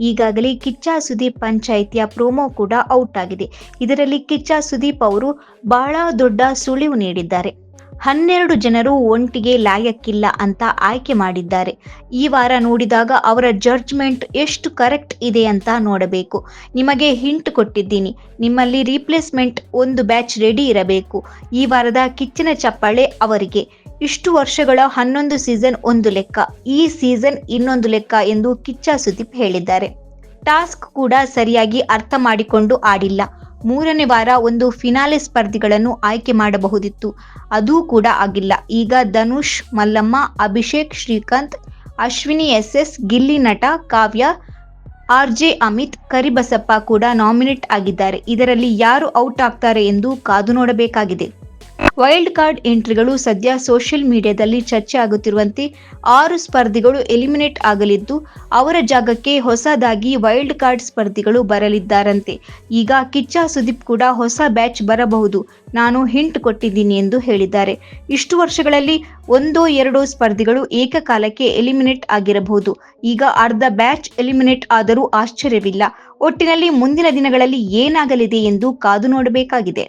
ಈಗಾಗಲೇ ಕಿಚ್ಚ ಸುದೀಪ್ ಪಂಚಾಯಿತಿಯ ಪ್ರೋಮೋ ಕೂಡ ಔಟ್ ಆಗಿದೆ. ಇದರಲ್ಲಿ ಕಿಚ್ಚ ಸುದೀಪ್ ಅವರು ಬಹಳ ದೊಡ್ಡ ಸುಳಿವು ನೀಡಿದ್ದಾರೆ. ಹನ್ನೆರಡು ಜನರು ಒಂಟಿಗೆ ಲಾಯಕ್ಕಿಲ್ಲ ಅಂತ ಆಯ್ಕೆ ಮಾಡಿದ್ದಾರೆ. ಈ ವಾರ ನೋಡಿದಾಗ ಅವರ ಜಡ್ಜ್ಮೆಂಟ್ ಎಷ್ಟು ಕರೆಕ್ಟ್ ಇದೆ ಅಂತ ನೋಡಬೇಕು. ನಿಮಗೆ ಹಿಂಟ್ ಕೊಟ್ಟಿದ್ದೀನಿ. ನಿಮ್ಮಲ್ಲಿ ರೀಪ್ಲೇಸ್ಮೆಂಟ್ ಒಂದು ಬ್ಯಾಚ್ ರೆಡಿ ಇರಬೇಕು. ಈ ವಾರದ ಕಿಚ್ಚಿನ ಚಪ್ಪಾಳೆ ಅವರಿಗೆ. ಇಷ್ಟು ವರ್ಷಗಳ ಹನ್ನೊಂದು ಸೀಸನ್ ಒಂದು ಲೆಕ್ಕ. ಈ ಸೀಸನ್ ಇನ್ನೊಂದು ಲೆಕ್ಕ ಎಂದು ಕಿಚ್ಚ ಸುದೀಪ್ ಹೇಳಿದ್ದಾರೆ. ಟಾಸ್ಕ್ ಕೂಡ ಸರಿಯಾಗಿ ಅರ್ಥ ಮಾಡಿಕೊಂಡು ಆಡಿಲ್ಲ. ಮೂರನೇ ವಾರ ಒಂದು ಫಿನಾಲೆ ಸ್ಪರ್ಧಿಗಳನ್ನು ಆಯ್ಕೆ ಮಾಡಬಹುದಿತ್ತು. ಅದೂ ಕೂಡ ಆಗಿಲ್ಲ. ಈಗ Dhanush, Mallamma, Abhishek, Srikanth, Ashwini S S Gilli Nata, Kavya R J Amit, Karibasappa ಕೂಡ ನಾಮಿನೇಟ್ ಆಗಿದ್ದಾರೆ. ಇದರಲ್ಲಿ ಯಾರು ಔಟ್ ಆಗ್ತಾರೆ ಎಂದು ಕಾದು ನೋಡಬೇಕಾಗಿದೆ. ವೈಲ್ಡ್ ಕಾರ್ಡ್ ಎಂಟ್ರಿಗಳು ಸದ್ಯ ಸೋಷಿಯಲ್ ಮೀಡಿಯಾದಲ್ಲಿ ಚರ್ಚೆ ಆಗುತ್ತಿರುವಂತೆ ಆರು ಸ್ಪರ್ಧಿಗಳು ಎಲಿಮಿನೇಟ್ ಆಗಲಿದ್ದು, ಅವರ ಜಾಗಕ್ಕೆ ಹೊಸದಾಗಿ ವೈಲ್ಡ್ ಕಾರ್ಡ್ ಸ್ಪರ್ಧಿಗಳು ಬರಲಿದ್ದಾರಂತೆ. ಈಗ ಕಿಚ್ಚ ಸುದೀಪ್ ಕೂಡ ಹೊಸ ಬ್ಯಾಚ್ ಬರಬಹುದು. ನಾನು ಹಿಂಟ್ ಕೊಟ್ಟಿದ್ದೀನಿ ಎಂದು ಹೇಳಿದ್ದಾರೆ. ಇಷ್ಟು ವರ್ಷಗಳಲ್ಲಿ ಒಂದೋ ಎರಡೋ ಸ್ಪರ್ಧಿಗಳು ಏಕಕಾಲಕ್ಕೆ ಎಲಿಮಿನೇಟ್ ಆಗಿರಬಹುದು. ಈಗ ಅರ್ಧ ಬ್ಯಾಚ್ ಎಲಿಮಿನೇಟ್ ಆದರೂ ಆಶ್ಚರ್ಯವಿಲ್ಲ. ಒಟ್ಟಿನಲ್ಲಿ ಮುಂದಿನ ದಿನಗಳಲ್ಲಿ ಏನಾಗಲಿದೆ ಎಂದು ಕಾದು ನೋಡಬೇಕಾಗಿದೆ.